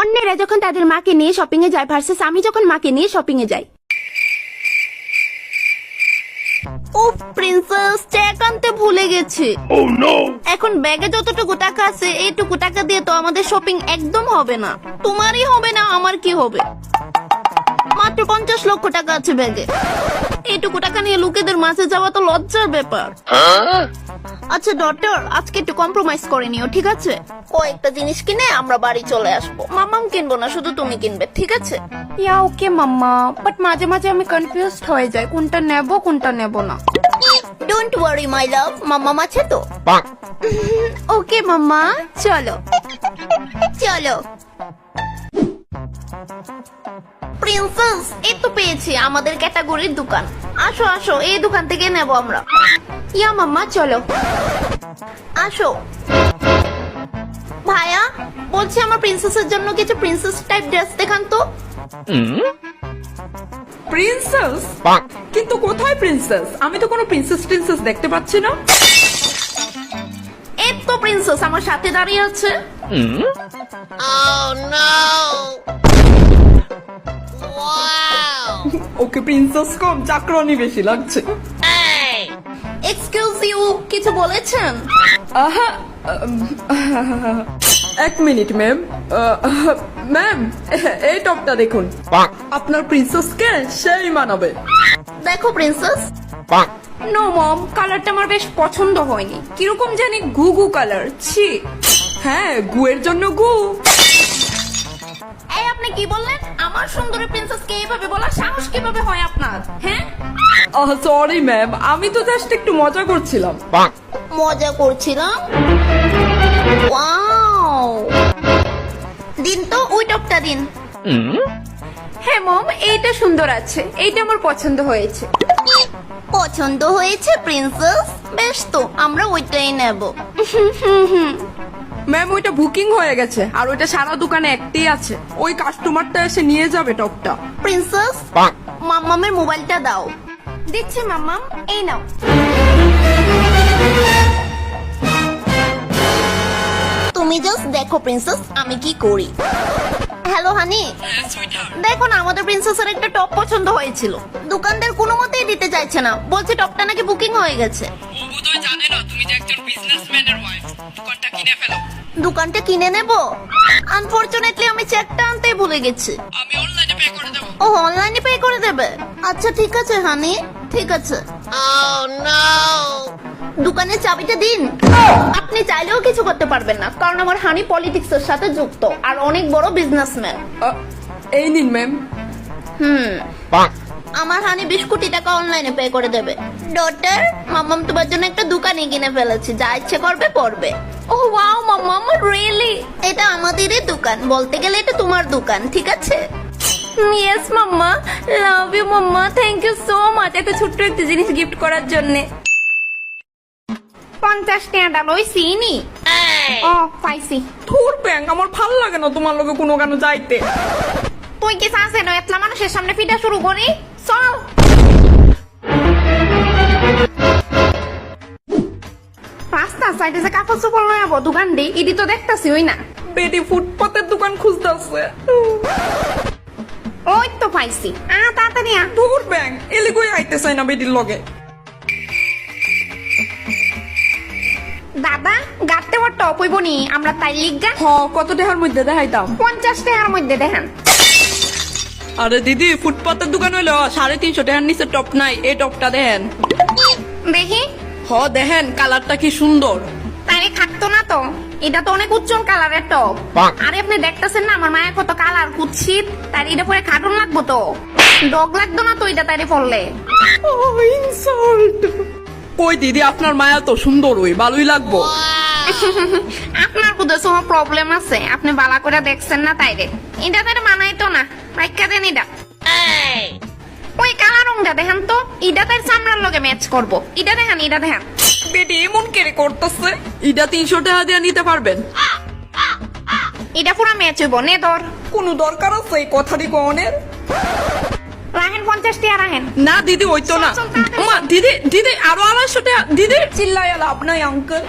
অন্যেরা যখন তাদের মাকে নিয়ে শপিং এ যায় ভার্সেস আমি যখন মাকে নিয়ে শপিং এ যাই। ও প্রিন্সেস চেক আনতে ভুলে গেছি। এখন ব্যাগে যতটুকু টাকা আছে এইটুকু টাকা দিয়ে তো আমাদের শপিং একদম হবে না। তোমারই হবে না আমার কি হবে? মাত্র পঞ্চাশ লক্ষ টাকা আছে ব্যাগে। এইটুকু টাকা নিয়ে লোকেদের মাঝে যাওয়া তো লজ্জার ব্যাপার। আচ্ছা ডক্টর আজকে একটু কম্প্রোমাইজ করে নিও ঠিক আছে? কয়েকটা জিনিস কিনে আমরা বাড়ি চলে আসব। মামাম কিনবো না শুধু তুমি কিনবে ঠিক আছে? ইয়া ওকে মাম্মা বাট মাঝে মাঝে আমি কনফিউজড হয়ে যাই কোনটা নেব কোনটা নেব না। ডোন্ট ওয়ারি মাই লাভ মাম্মাম আছে তো। ওকে মাম্মা চলো। চলো। প্রিন্সেস এই তো পেয়েছি আমাদের ক্যাটাগরির দোকান। আসো আসো এই দোকান থেকে নেব আমরা। ইয়া মাম্মা চলো। আসো। ভাইয়া বলছি আমার প্রিন্সেসের জন্য কিছু প্রিন্সেস টাইপ ড্রেস দেখান তো। প্রিন্সেস কিন্তু কোথায় প্রিন্সেস আমি তো কোনো প্রিন্সেস প্রিন্সেস দেখতে পাচ্ছি না। এই তো প্রিন্সেস আমার সাথে দাঁড়িয়ে আছে। ওকে প্রিন্সেস কম চাকরানি বেশি লাগছে। এক্সকিউজ ইউ কিছু বলেছেন? আহা এক মিনিট ম্যাম ম্যাম এই টপটা দেখুন। আপনার প্রিন্সেসকে সেই মানাবে। দেখো প্রিন্সেস নো মম কালারটা আমার বেশ পছন্দ হয়নি। কীরকম জানি গু গু কালার ছি। হ্যাঁ গুয়ের জন্য গু। এই আপনি কি বললেন? আমার সুন্দরী প্রিন্সেসকে এইভাবে বলার সাহস কীভাবে হয় আপনার? হ্যাঁ? সরি ম্যাম আমি তো জাস্ট একটু মজা করছিলাম। মজা করছিলাম? ওয়াও। দিন তো ওই টপটা দিন। হ্যাঁ মম এইটা সুন্দর আছে। এইটা আমার পছন্দ হয়েছে। পছন্দ হয়েছে প্রিন্সেস বেশ তো আমরা ওইটাই নেব। ম্যাম ওইটা বুকিং হয়ে গেছে। আর ওইটা সারা দোকানে একটাই আছে। ওই কাস্টমারটা এসে নিয়ে যাবে টপটা। প্রিন্সেস মাম্মামের মোবাইলটা দাও। দিচ্ছি মাম্মাম এই নাও। তুমি জাস্ট দেখো প্রিন্সেস আমি কি করি। হ্যালো হানি দেখো না আমাদের প্রিন্সেসের একটা টপ পছন্দ হয়েছিল। দোকানদার কোনো মতেই দিতে চাইছে না। বলছে টপটা নাকি বুকিং হয়ে গেছে। বোধহয় জানে না তুমি যে একজন বিজনেসম্যানের ওয়াইফ দোকানটা কিনে ফেলো। দোকানটা কিনে নেব? আনফরচুনেটলি আমি চেকটা আনতেই ভুলে গেছি। আমি অনলাইনে পে করে দেবো। ও অনলাইনে পে করে দেবে? আচ্ছা ঠিক আছে হানি ঠিক আছে। দোকানের চাবিটা দিন। আপনি চাইলেও কিছু করতে পারবেন না কারণ আমার হানি পলিটিক্স এর সাথে যুক্ত আর অনেক বড় বিজনেসম্যান এই নিন ম্যাম হুম। আমার হানি বিশ কোটি টাকা অনলাইনে পে করে দেবে। ডটার মাম্মাম তোমার জন্য একটা দোকানে কিনে ফেলেছি। যা ইচ্ছে করবে করবে ও ওয়াও মাম্মাম রিয়েলি এটা আমাদেরই দোকান। বলতে গেলে এটা তোমার দোকান ঠিক আছে? Yes mamma. Love you mamma. Thank you so much এত ছোট্ট একটা জিনিস গিফট করার জন্য। পঞ্চাশ টাকা ওই সিনি ও পাইছি। ধুর ব্যাং আমার ভালো লাগে না তোমার লগে কোনো কেন যাইতে। তুই কি চাষে নয় এতলা মানুষের সামনে ফিটা শুরু করি। চল। রাস্তা সাইডে যে কাপড় চোপড় লয় আবো দোকান দি ইডি তো দেখতাছি ওই না। পেটি ফুটপাতের দোকান খুঁজতেছে। ওই তো পাইছি। আ তাড়াতাড়ি আ। ধুর ব্যাং আইতে চাই না বেটির লগে। দাদা গাতে ওর টপ আমরা তাই লিগা হ কত টাকার মধ্যে দেখাইতাম? পঞ্চাশ টাকার মধ্যে দেখেন। আরে দিদি ফুটপাতের দোকান হইল। সাড়ে তিনশো টাকার নিচে টপ নাই এই টপটা দেখেন। দেখি। হ দেখেন কালারটা কি সুন্দর। তাই খাটতো না তো। এটা তো অনেক উজ্জ্বল কালারের টপ আরে আপনি দেখতেছেন না? আমার মায়ের কত কালার কুৎসিত। তার এটা পরে খাটুন লাগবো তো। ডগ লাগতো না তো এটা তাইরে পড়লে ইনসাল্ট কই দিদি আপনার মায়া তো সুন্দর ওই ভালোই লাগবো। আপনার বোধহয় কোনো প্রবলেম আছে। আপনি বালা করে দেখছেন না তাইরে এটা তাইরে মানাই তো না। রাইখা দেন এটা ওই কালা রংটা দেখেন তো এটা তার চামড়ার লগে ম্যাচ করব। এটা দেখেন এটা দেখেন। বেটি এমন কেড়ে করতেছে? এটা তিনশো টাকা দিয়ে নিতে পারবেন। এটা পুরা ম্যাচ হইব নে ধর। কোনো দরকার আছে এই কথাটি কনের রাহেন পঞ্চাশ টাকা রাহেন। না দিদি ওই তো না। দিদি দিদি আরও আড়াইশো টাকা। দিদি চিল্লাই লাভ নাই আঙ্কেল